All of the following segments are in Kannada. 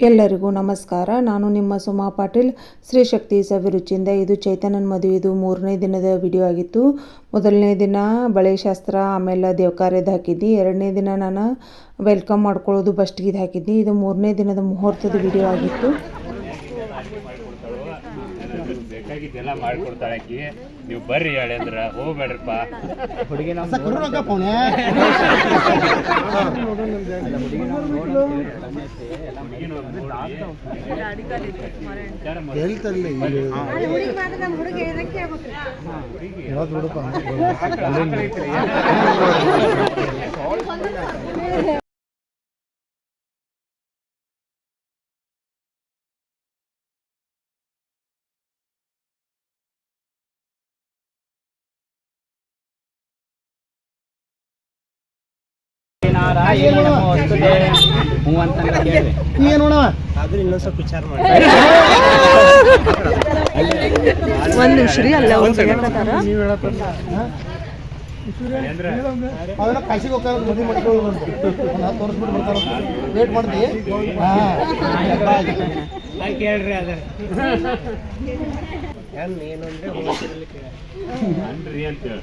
ಎಲ್ಲರಿಗೂ ನಮಸ್ಕಾರ. ನಾನು ನಿಮ್ಮ ಸುಮಾ ಪಾಟೀಲ್. ಶ್ರೀ ಶಕ್ತಿ ಸವಿರುಚಿಯಿಂದ ಇದು ಚೈತನ್ಯನ ಮದುವೆದು ಮೂರನೇ ದಿನದ ವಿಡಿಯೋ ಆಗಿತ್ತು. ಮೊದಲನೇ ದಿನ ಬಳೆ ಶಾಸ್ತ್ರ, ಆಮೇಲೆ ದೇವಕಾರ್ಯದ ಹಾಕಿದ್ದಿ. ಎರಡನೇ ದಿನ ನಾನು ವೆಲ್ಕಮ್ ಮಾಡ್ಕೊಳ್ಳೋದು ಬಸ್ಟ್ಗಿದು ಹಾಕಿದ್ದೆ. ಇದು ಮೂರನೇ ದಿನದ ಮುಹೂರ್ತದ ವಿಡಿಯೋ ಆಗಿತ್ತು. ಬೇಕಾಗಿದ್ದೆಲ್ಲ ಮಾಡ್ಕೊಡ್ತಾಳೆ ಆಕಿ ನೀವು ಬರ್ರಿ ಹೇಳಿ ಅಂದ್ರ ಹೋಗ್ಬೇಡ್ರಪ್ಪ. ಹುಡುಗಿ ಹೇಳ್ತಾರಲ್ಲ ನಮೋಸ್ತುತೆ ಹ್ಞೂ ಅಂತಂದ್ರೆ ಸ್ವಲ್ಪ ವಿಚಾರ ಮಾಡಿ ಒಂದು ನಿಮಿಷ ರೀ ಅಲ್ಲ ಹೇಳತ್ತಲ್ಲ ಅವೆಲ್ಲ ಕಾಶಿಗೆ ಹೋಗ್ತಾರ ಮದುವೆ ಮಾಡ್ಕೊಳ್ಳೋದು ಅಂತ ಒಂದು ಹತ್ತು ವರ್ಷ ಬಿಟ್ಟು ಬರ್ತಾರೆ ವೇಟ್ ಮಾಡ್ತೀವಿ ಹಾಂ ಕೇಳ್ರಿ ಅದ ಅನ್ರಿ ಅಂತ ಹೇಳಿ.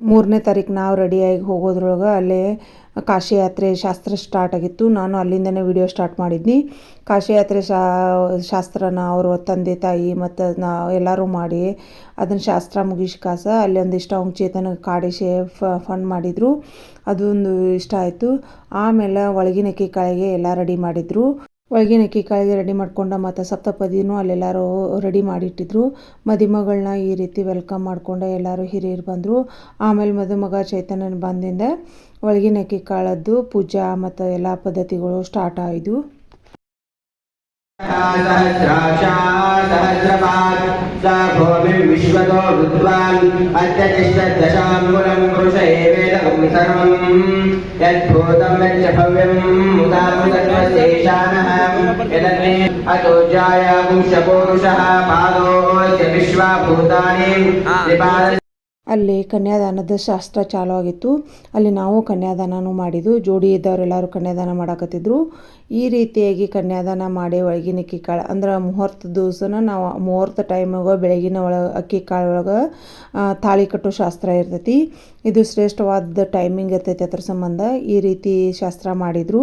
ಮೂರನೇ ತಾರೀಕು ನಾವು ರೆಡಿಯಾಗಿ ಹೋಗೋದ್ರೊಳಗೆ ಅಲ್ಲೇ ಕಾಶಿ ಯಾತ್ರೆ ಶಾಸ್ತ್ರ ಸ್ಟಾರ್ಟ್ ಆಗಿತ್ತು. ನಾನು ಅಲ್ಲಿಂದನೇ ವಿಡಿಯೋ ಸ್ಟಾರ್ಟ್ ಮಾಡಿದ್ನಿ. ಕಾಶಿ ಯಾತ್ರೆ ಶಾ, ಶಾಸ್ತ್ರನ ಅವರು ತಂದೆ, ತಾಯಿ ಮತ್ತು ನಾ ಎಲ್ಲರೂ ಮಾಡಿ ಅದನ್ನು ಶಾಸ್ತ್ರ ಮುಗಿಸಿ ಕಾಸ ಅಲ್ಲಿ ಒಂದಿಷ್ಟು ಅವ್ನ ಚೇತನ ಕಾಡಿಸಿ ಫಂಡ್ ಮಾಡಿದರು. ಅದೊಂದು ಇಷ್ಟ ಆಯಿತು. ಆಮೇಲೆ ಒಳಗಿನ ಕೆಳಗೆ ಕಾಳಿಗೆ ಎಲ್ಲ ರೆಡಿ ಮಾಡಿದರು. ಒಳಗಿನ ಅಕ್ಕಿ ಕಾಳಿಗೆ ರೆಡಿ ಮಾಡ್ಕೊಂಡ ಮತ್ತು ಸಪ್ತಪದಿನೂ ಅಲ್ಲೆಲ್ಲರೂ ರೆಡಿ ಮಾಡಿಟ್ಟಿದ್ರು. ಮದಿಮಗಳನ್ನ ಈ ರೀತಿ ವೆಲ್ಕಮ್ ಮಾಡ್ಕೊಂಡು ಎಲ್ಲರೂ ಹಿರಿಯರು ಬಂದರು. ಆಮೇಲೆ ಮದುಮಗ ಚೈತನ್ಯನ ಬಂದಿಂದ ಒಳಗಿನ ಅಕ್ಕಿ ಕಾಳದ್ದು ಪೂಜಾ ಮತ್ತು ಎಲ್ಲ ಪದ್ಧತಿಗಳು ಸ್ಟಾರ್ಟ್ ಆಯಿತು सहस्राक्षादहस्रपात् स भूमिं विश्वतो विद्वान् अत्यतिष्ठदशाङ्गुलं पुरुष एवेदकं सर्वम् यद्भूतं यच्च भव्यं मुदामुदत्वशेषानः यदन्मे अतो जायापुंशपूरुषः पादोऽस्य विश्वा भूतानि त्रिपाद ಅಲ್ಲಿ ಕನ್ಯಾದಾನದ ಶಾಸ್ತ್ರ ಚಾಲು ಆಗಿತ್ತು ಅಲ್ಲಿ ನಾವು ಕನ್ಯಾದಾನನೂ ಮಾಡಿದ್ದು ಜೋಡಿ ಇದ್ದವರೆಲ್ಲರೂ ಕನ್ಯಾದಾನ ಮಾಡಾಕತ್ತಿದ್ರು. ಈ ರೀತಿಯಾಗಿ ಕನ್ಯಾದಾನ ಮಾಡಿ ಒಳಗಿನ ಅಕ್ಕಿ ಕಾಳು, ಅಂದ್ರೆ ಮುಹೂರ್ತ ದಿವಸನ ನಾವು ಮುಹೂರ್ತ ಟೈಮಾಗ ಬೆಳಗಿನ ಒಳ ಅಕ್ಕಿ ಕಾಳು ಒಳಗೆ ತಾಳಿ ಕಟ್ಟೋ ಶಾಸ್ತ್ರ ಇರ್ತೈತಿ. ಇದು ಶ್ರೇಷ್ಠವಾದ ಟೈಮಿಂಗ್ ಇರ್ತೈತಿ ಅದ್ರ ಸಂಬಂಧ. ಈ ರೀತಿ ಶಾಸ್ತ್ರ ಮಾಡಿದರು.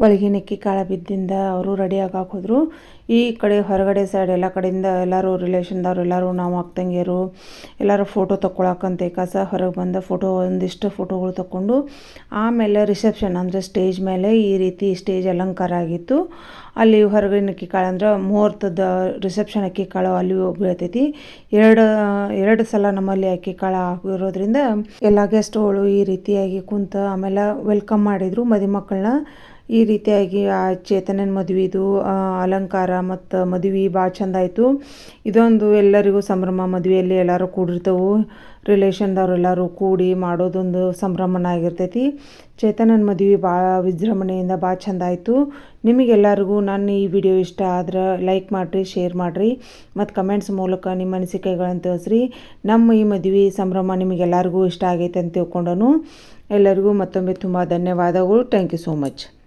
ಒಳಗೆ ನೆಕ್ಕಿ ಕಾಳು ಬಿದ್ದಿಂದ ಅವರು ರೆಡಿ ಆಗಾಕೆ ಹೋದರು ಈ ಕಡೆ ಹೊರಗಡೆ ಸೈಡ್ ಎಲ್ಲ ಕಡೆಯಿಂದ ಎಲ್ಲರೂ ರಿಲೇಷನ್ದವ್ರು ಎಲ್ಲರೂ ನಾವು ಅಕ್ತಂಗಿಯರು ಎಲ್ಲರೂ ಫೋಟೋ ತೊಗೊಳಕಂತೆ ಕಸ ಹೊರಗೆ ಬಂದ ಫೋಟೋ ಒಂದಿಷ್ಟು ಫೋಟೋಗಳು ತಗೊಂಡು ಆಮೇಲೆ ರಿಸೆಪ್ಷನ್ ಅಂದರೆ ಸ್ಟೇಜ್ ಮೇಲೆ ಈ ರೀತಿ ಸ್ಟೇಜ್ ಅಲಂಕಾರ ಆಗಿತ್ತು. ಅಲ್ಲಿ ಹೊರಗಡೆ ಅಕ್ಕಿ ಕಾಳು ಅಂದ್ರೆ ಮುಹೂರ್ತದ ರಿಸೆಪ್ಷನ್ ಅಕ್ಕಿ ಕಾಳು ಅಲ್ಲಿ ಬೀಳ್ತೈತಿ. ಎರಡು ಎರಡು ಸಲ ನಮ್ಮಲ್ಲಿ ಅಕ್ಕಿ ಕಾಳು ಆಗಿರೋದ್ರಿಂದ ಎಲ್ಲ ಗೆಸ್ಟ್ಗಳು ಈ ರೀತಿಯಾಗಿ ಕುಂತ ಆಮೇಲೆ ವೆಲ್ಕಮ್ ಮಾಡಿದರು. ಮದುಮಕ್ಕಳನ್ನ ಈ ರೀತಿಯಾಗಿ, ಆ, ಚೇತನನ ಮದುವೆದು ಅಲಂಕಾರ ಮತ್ತು ಮದುವೆ ಭಾಳ ಚಂದ ಆಯಿತು. ಇದೊಂದು ಎಲ್ಲರಿಗೂ ಸಂಭ್ರಮ. ಮದುವೆಯಲ್ಲಿ ಎಲ್ಲರೂ ಕೂಡಿರ್ತವು. ರಿಲೇಷನ್ದವರೆಲ್ಲರೂ ಕೂಡಿ ಮಾಡೋದೊಂದು ಸಂಭ್ರಮನ ಆಗಿರ್ತೈತಿ. ಚೇತನನ ಮದುವೆ ಭಾಳ ವಿಜೃಂಭಣೆಯಿಂದ ಭಾಳ ಚಂದ ಆಯಿತು. ನಿಮಗೆಲ್ಲರಿಗೂ ನನ್ನ ಈ ವಿಡಿಯೋ ಇಷ್ಟ ಆದ್ರೆ ಲೈಕ್ ಮಾಡಿರಿ, ಶೇರ್ ಮಾಡಿರಿ, ಮತ್ತು ಕಮೆಂಟ್ಸ್ ಮೂಲಕ ನಿಮ್ಮ ಅನಿಸಿಕೆಗಳನ್ನು ತಿಳಿಸ್ರಿ. ನಮ್ಮ ಈ ಮದುವೆ ಸಂಭ್ರಮ ನಿಮಗೆಲ್ಲರಿಗೂ ಇಷ್ಟ ಆಗೈತೆ ಅಂತ ತಿಳ್ಕೊಂಡನು. ಎಲ್ಲರಿಗೂ ಮತ್ತೊಮ್ಮೆ ತುಂಬ ಧನ್ಯವಾದಗಳು. Thank you so much